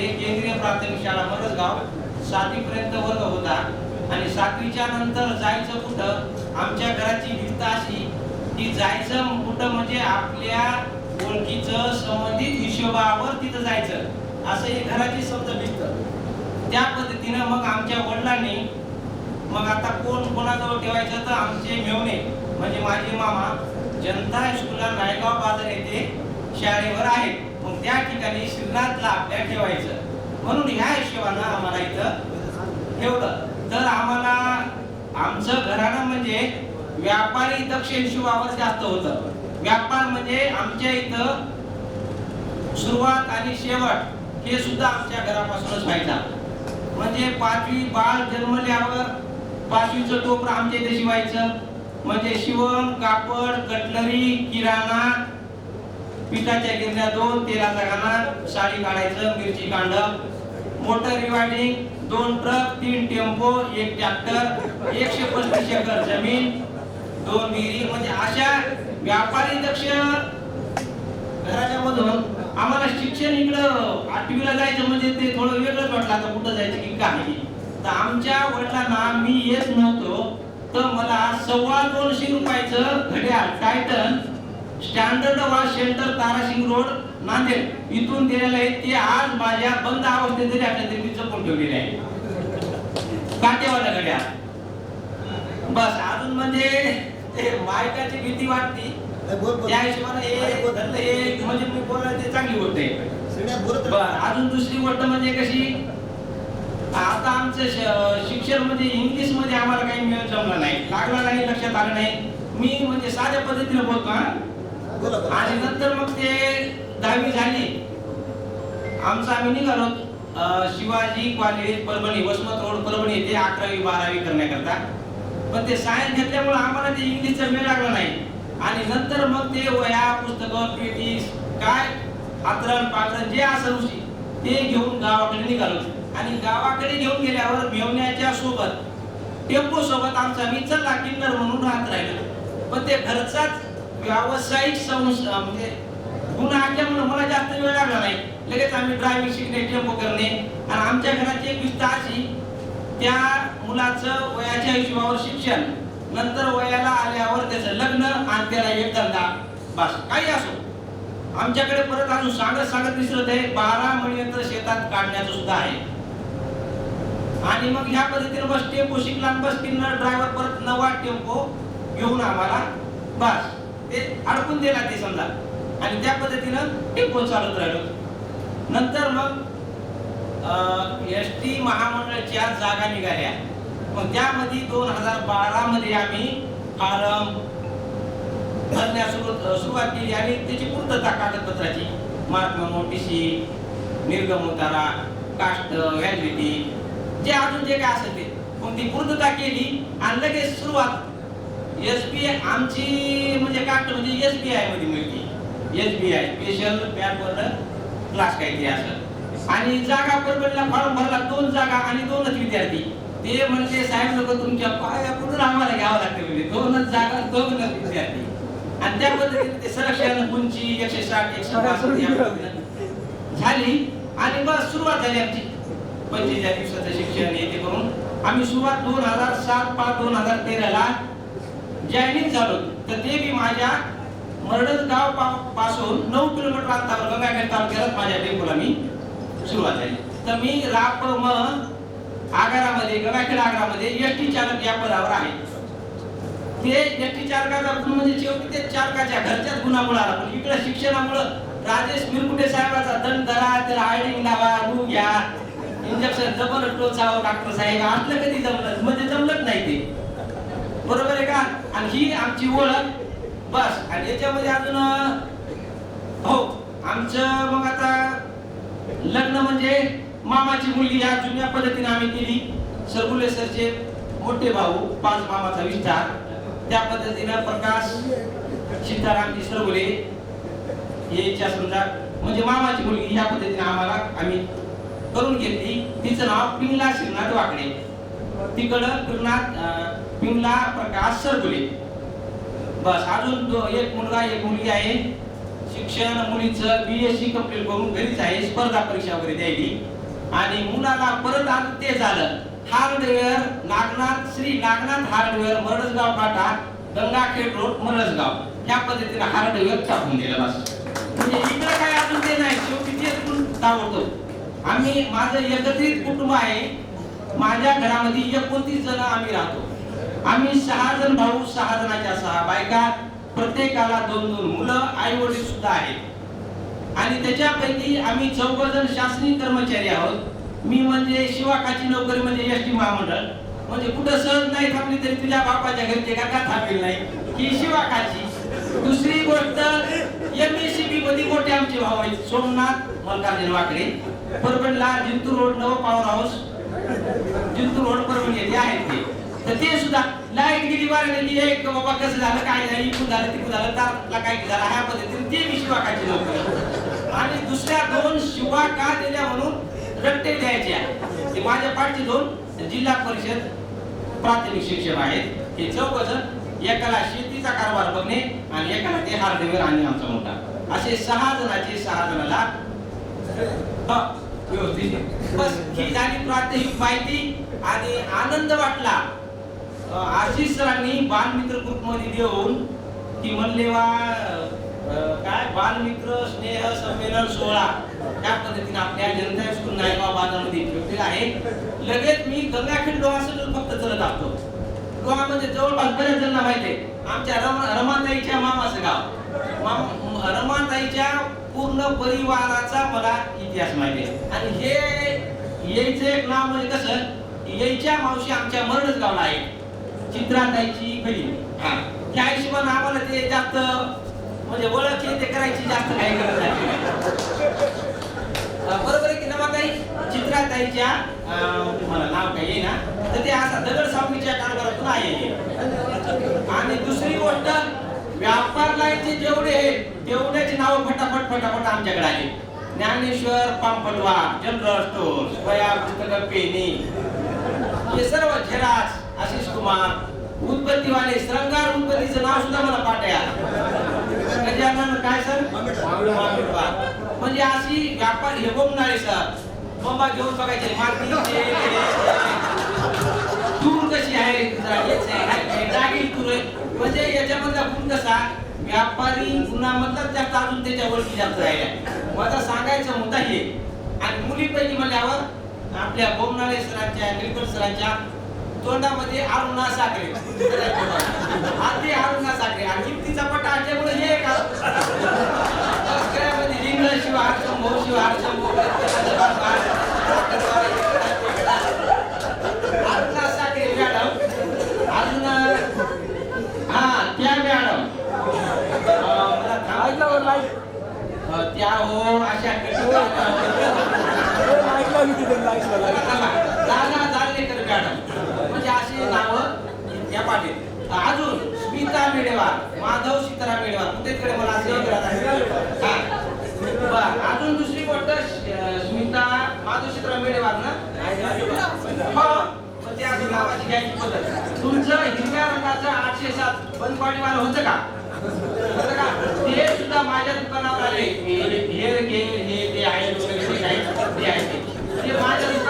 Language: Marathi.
गावामध्ये केंद्रीय प्राथमिक शाळा मरसगाव सातवीपर्यंत वर्ग होता आणि सातवीच्या नंतर जायचं कुठं? आमच्या घराची भिंत अशी की जायचं कुठं म्हणजे आपल्या ओळखीचं संबंधित हिशोबावर तिथं जायचं. असं ही घराची समज भिंत. त्या पद्धतीनं मग आमच्या वडिलांनी मग आता कोण कोणाजवळ ठेवायचं तर आमचे मेवणे म्हणजे माझे मामा जनता हायस्कूलला नायगाव बाजार येथे शाळेवर आहेत. त्या ठिकाणी श्रीनाथला आपल्या ठेवायचं. म्हणून ह्या हिशोबानं आम्हाला इथं ठेवलं. तर आम्हाला आमचं घराणं म्हणजे व्यापारी दक्ष हिशोबावर जास्त होतं. व्यापार म्हणजे आमच्या इथं सुरुवात आणि शेवट हे सुद्धा आमच्या घरापासूनच व्हायचा. म्हणजे पाचवी बाळ जन्मल्यावर पाचवीचं टोपरं आमच्या इथे शिवायचं. म्हणजे शिवण कापड कटलरी किराणा पिठाच्या गिरण्या दोन तेलाचा गाणा साडी काढायचं मिरची कांड. मोटर रिवायडिंग दोन ट्रक तीन टेम्पो एक ट्रॅक्टर एकशे पस्तीस एकर जमीन दोन विहिरी. म्हणजे अशा व्यापारी दक्ष घराच्या मधून आम्हाला शिक्षण इकडं आठवीला जायचं म्हणजे ते थोडं वेगळंच वाटलं. आता कुठं जायचं की काय तर आमच्या वडिलांना मी येत नव्हतो. तर मला सव्वा दोनशे रुपयाचं घड्याळ Titan standard watch centre Tarasingh road Nanded. इथून दिलेलं आहे ते आज माझ्या बंद अवस्थेत जरी असलं तरी जपून ठेवलेले आहे. काटेवाला घड्याळ बस अजून म्हणजे ते मायकाची भीती वाटती. त्या हिशोबाने हे धरलं हे म्हणजे मी बोलला ते चांगली गोष्ट आहे. बर अजून दुसरी गोष्ट म्हणजे कशी आता आमचं शिक्षण म्हणजे इंग्लिशमध्ये आम्हाला काही मिळ जमलं नाही. लागलं नाही लक्षात आलं नाही. मी म्हणजे साध्या पद्धतीने बोलतो हा. आणि नंतर मग ते दहावी झाली. आमचा आम्ही निघालो. शिवाजी कॉलेज परभणी वसमत रोड परभणी येथे अकरावी बारावी करण्याकरता. पण ते सायन्स घेतल्यामुळे आम्हाला ते इंग्लिशचा वेळ लागला नाही. आणि नंतर मग ते वया पुस्तकं पेटीस काय आतरण पातरण जे असं उशी ते घेऊन गावाकडे निघालो. आणि गावाकडे घेऊन गेल्यावर मेवण्याच्या सोबत टेम्पो सोबत आमचा मी चल्ला किन्नर म्हणून राहत राहिलो. पण ते घरचाच व्यावसायिक संस्था म्हणजे गुन्हा असल्यामुळे मला जास्त वेळ लागला नाही. लगेच आम्ही ड्रायव्हिंग शिकणे टेम्पो करणे. आणि आमच्या घराची एक विस्ता अशी त्या मुलाचं वयाच्या हिशोबावर शिक्षण. नंतर वयाला आल्यावर त्याचं लग्न आणि त्याला एक धंदा बस. काही असो. आमच्याकडे परत अजून सांगत सांगत विसरत आहे बारा महिन्यानंतर शेतात काढण्याचं सुद्धा आहे. आणि मग ह्या पद्धतीने बस टेम्पो शिकला बस किन्नर ड्रायव्हर परत नवा टेम्पो घेऊन आम्हाला बस. ते अडकून दिला ते समजा. आणि त्या पद्धतीनं टेम्पो चालत राहिलो. नंतर मग एस टी महामंडळाच्या जागा निघाल्या. मग त्यामध्ये दोन हजार बारा मध्ये आम्ही फारम भरण्यास सुरुवात केली आणि त्याची पूर्तता कागदपत्राची. मार्क नोटिसी निर्गम उतारा कास्ट व्हॅलिडिटी जे अजून जे काय असेल ते. मग ती पूर्तता केली आणि लगेच सुरुवात एस बी आय आमची म्हणजे कास्ट म्हणजे एस बी आयमध्ये मिळते. S B I special backward class काहीतरी असं. आणि जागा परबडला फॉर्म भरला दोन जागा आणि दोनच विद्यार्थी. ते म्हणजे साहेब लोक तुमच्या पाया पुढून आम्हाला घ्यावं लागते म्हणजे दोनच जागा दोनच विद्यार्थी. आणि त्या पद्धतीने संरक्षण उंची एकशे साठ एकशे झाली. आणि बस सुरुवात झाली आमची. पंचेचाळीस दिवसाचं शिक्षण हे ते करून. आम्ही सुरुवात दोन हजार सात पाच दोन हजार तेराला जॉईनिंग झालो. तर ते मी माझ्या मरडस गावपासून नऊ किलोमीटर अंतरावर गंगाखेड तालुक्यात माझ्या टेम्पोला मी सुरुवात झाली. तर मी राप म आगारामध्ये गंगाखेड आगारामध्ये एस टी चालक या पदावर आहे. ते एस टी चालकाचा गुण म्हणजे शेवटी ते चालकाच्या घरच्याच गुणामुळे आला. पण इकडे शिक्षणामुळं राजेश मिरकुटे साहेबाचा दंड धरा त्याला आयडिंग लावा रू घ्या इंजेक्शन जबर टोचावं डॉक्टर साहेब. आतलं कधी जमलं? म्हणजे जमलंच नाही ते. बरोबर आहे का? आणि ही आमची ओळख. बस. आणि याच्यामध्ये अजून हो आमचं मग आता लग्न म्हणजे मामाची मुलगी या जुन्या पद्धतीने आम्ही केली. सरगुले सरचे मोठे भाऊ पाच मामाचा विस्तार. त्या पद्धतीनं प्रकाश सीतारामजी सरगुले याच्या समजा. म्हणजे मामाची मुलगी या पद्धतीने आम्हाला आम्ही करून घेतली. तिचं नाव पिंगला श्रीनाथ वाकडे. तिकडं पिंगनाथ पिंगला प्रकाश सरगुले. बस अजून एक मुलगा एक मुलगी आहे. शिक्षण मुलीचं बी एस सी कंप्लीट करून घरीच आहे. स्पर्धा परीक्षा वगैरे द्यायली आणि मुलाला परत आता ते झालं. हार्डवेअर नागनाथ श्री नागनाथ हार्डवेअर मरडसगाव फाटा गंगाखेड रोड मरडसगाव. ह्या पद्धतीने हार्डवेअर टाकून दिलं बस. म्हणजे इकडं काय अजून ते नाही. शेवटी तेच गुण आम्ही माझं एकत्रित कुटुंब आहे. माझ्या घरामध्ये एकोणतीस जण आम्ही राहतो. आम्ही सहा जण भाऊ सहा जणाच्या सहा बायका प्रत्येकाला दोन दोन मुलं आई वडील सुद्धा आहेत. आणि त्याच्यापैकी आम्ही चौघ जण शासकीय कर्मचारी आहोत. मी म्हणजे शिवाकाची नोकरी म्हणजे एस टी महामंडळ. म्हणजे कुठं सहज नाही थांबली तरी तुझ्या बापाच्या घरचे का का थांबेल नाही? ही शिवाकाची दुसरी गोष्ट एमएससीबी मध्ये मोठे आमचे भाऊ आहेत. सोमनाथ मल्कार्जुन वाकडे. परभणीला जिंतूर रोड नव power house Jintur road Parbhani येथे आहेत ते. तर ते सुद्धा लाइट गेली वाऱ्याने गेली एक बाबा कसं झालं काय नाही इकून झालं तिकून झालं तारला काय झालं ह्या पद्धतीने ते मी शिवाकाची नोकरी आणि दुसऱ्या दोन शिवा का दिल्या म्हणून रट्टे द्यायचे ते माझ्या पाठचे दोन जिल्हा परिषद प्राथमिक शिक्षक आहेत. हे चौकजण एकाला शेतीचा कारभार बघणे आणि एकाला ते हार्डवेअर आणि आमचा मोठा. असे सहा जणाचे सहा जणाला व्यवस्थित. बस ही झाली प्राथमिक माहिती आणि आनंद वाटला. आशिष सरांनी बालमित्र ग्रुपमध्ये देऊन की म्हणले वा काय? बालमित्र स्नेह संमेलन सोहळा. त्या पद्धतीने आपल्या जनता हायस्कूल नायगाव बाजारामध्ये ठेवलेला आहे. लगेच मी गंगाखेड डोहासडून फक्त चलत असतो डोहामध्ये जवळपास बऱ्याच जणांना माहिती आहे आमच्या रमा रमाताईच्या मामाचं गाव. माम- रमाताईच्या पूर्ण परिवाराचा मला इतिहास माहिती आहे. आणि हे यायचं एक नाव म्हणजे कसं यायच्या मावशी आमच्या मरणच गावला आहे चित्राताईची बहीण त्या हिशोबाने आम्हाला ते जास्त म्हणजे ओळख ते करायची जास्त काही गरज नाही. बरोबर आहे की नमाताई चित्राताईच्या अं, मला नाव काही येईना तर ते असा दगड सावलीच्या कारभारातून आहे. आणि दुसरी गोष्ट व्यापार लाईनचे जेवढे तेवढ्याची नावं फटाफट फटाफट आमच्याकडे आली. ज्ञानेश्वर पांपटवा जनरल स्टोर वया पुस्तक पेनी. हे सर्व झेराक्स आशिष कुमार उत्पत्तीवाले श्रंगार उत्पत्तीचं नाव सुद्धा मला पाठ आहे आता. गजानन काय सर. म्हणजे अशी व्यापार हे बोमणारे सर बंबा घेऊन बघायचे तूर कशी आहे? तूर आहे. म्हणजे याच्यामधला गुण कसा? व्यापारी गुणामधला जास्त अजून त्याच्या ओळखी जास्त राहिल्या माझा सांगायचा मुद्दा हे. आणि मुलीपैकी म्हणल्यावर आपल्या बोमनाळे सरांच्या निलकंठ सरांच्या तोंडामध्ये अरुणा साखरे. आधी अरुणा साखरे. आणि हिमतीचा पट्टा असल्यामुळे हे का? सगळ्यामध्ये लिंग शिवार शंभो शिवार शंभो अरुणा साखरे मॅडम अजून हा त्या मॅडम मला त्या हो अशा दादा जालनेकर मॅडम म्हणजे अशी नावं या पाटील. अजून स्मिता मेडेवार माधव सीताराम मेडेवार तिकडे मला अजून दुसरी गोष्ट स्मिता माधव सीताराम मेडेवार ना? हो. पण तुमचं हिरव्या रंगाचं आठशे सात बंद होतं का? होतं का? ते सुद्धा माझ्या दुकानावर आले. हे हे हे ते आहे. ते आहे ते माझ्या दुकानावर